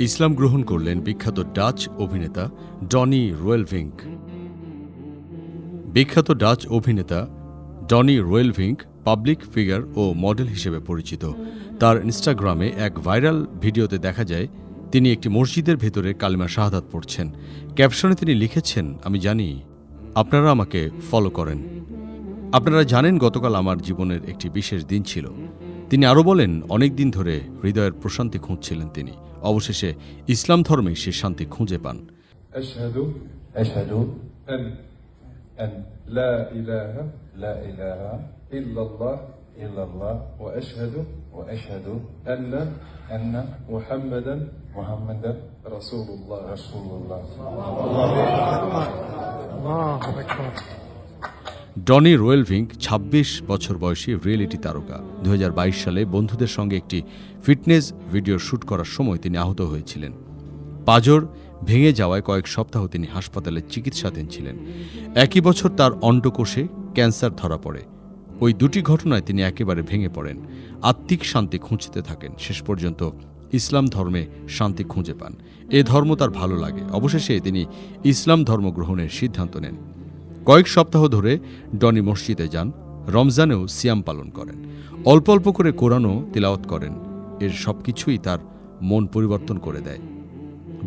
ইসলাম গ্রহণ করলেন বিখ্যাত ডাচ অভিনেতা ডনি রোয়েলভিঙ্ক। বিখ্যাত ডাচ অভিনেতা ডনি রোয়েলভিঙ্ক পাবলিক ফিগার ও মডেল হিসেবে পরিচিত। তার ইনস্টাগ্রামে এক ভাইরাল ভিডিওতে দেখা যায়, তিনি একটি মসজিদের ভেতরে কালিমা শাহাদাত পড়ছেন। ক্যাপশনে তিনি লিখেছেন, আমি জানি, আপনারা আমাকে ফলো করেন। আপনারা জানেন গতকাল আমার জীবনের একটি বিশেষ দিন ছিল। তিনি আরও বলেন, অনেক দিন ধরে হৃদয়ের প্রশান্তি খুঁজছিলেন তিনি। অবশেষে ইসলাম ধর্মে সে শান্তি খুঁজে পান। মুহাম্মাদান মুহাম্মাদান রাসূলুল্লাহ রাসূলুল্লাহ। ডনি রোয়েলভিঙ্ক ২৬ বছর বয়সী রিয়েলিটি তারকা। দু হাজার বাইশ সালে বন্ধুদের সঙ্গে একটি ফিটনেস ভিডিও শ্যুট করার সময় তিনি আহত হয়েছিলেন। পাজর ভেঙে যাওয়ায় কয়েক সপ্তাহ তিনি হাসপাতালে চিকিৎসাধীন ছিলেন। একই বছর তার অন্ডকোষে ক্যান্সার ধরা পড়ে। ওই দুটি ঘটনায় তিনি একেবারে ভেঙে পড়েন। আত্মিক শান্তি খুঁজতে থাকেন। শেষ পর্যন্ত ইসলাম ধর্মে শান্তি খুঁজে পান। এ ধর্ম তার ভালো লাগে। অবশেষে তিনি ইসলাম ধর্ম গ্রহণের সিদ্ধান্ত নেন। কয়েক সপ্তাহ ধরে ডনি মসজিদে যান, রমজানেও সিয়াম পালন করেন। অল্প অল্প করে কোরআনও তিলাওয়াত করেন। এর সবকিছুই তার মন পরিবর্তন করে দেয়।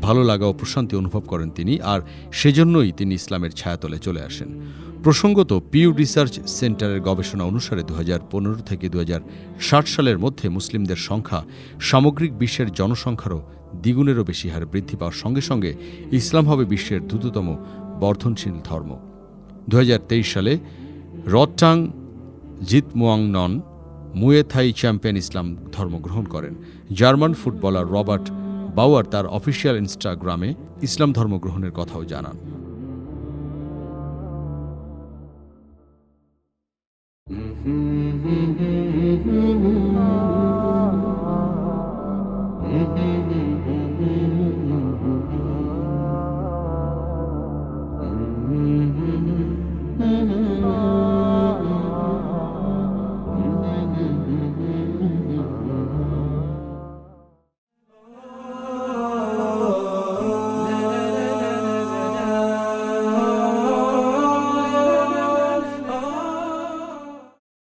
ভালো লাগা ও প্রশান্তি অনুভব করেন তিনি আর সেজন্যই তিনি ইসলামের ছায়াতলে চলে আসেন। প্রসঙ্গত পিউ রিসার্চ সেন্টারের গবেষণা অনুসারে দু হাজার পনেরো থেকে দু হাজার ষাট সালের মধ্যে মুসলিমদের সংখ্যা সামগ্রিক বিশ্বের জনসংখ্যারও দ্বিগুণেরও বেশি হারে বৃদ্ধি পাওয়ার সঙ্গে সঙ্গে ইসলাম হবে বিশ্বের দ্রুততম বর্ধনশীল ধর্ম। দু হাজার তেইশ সালে রটটাং জিতমুয়াংনন মুয়েথাই চ্যাম্পিয়ন ইসলাম ধর্ম গ্রহণ করেন জার্মান ফুটবলার রবার্ট বাওয়ার তার অফিসিয়াল ইনস্টাগ্রামে ইসলাম ধর্ম গ্রহণের কথাও জানান Mm-hmm.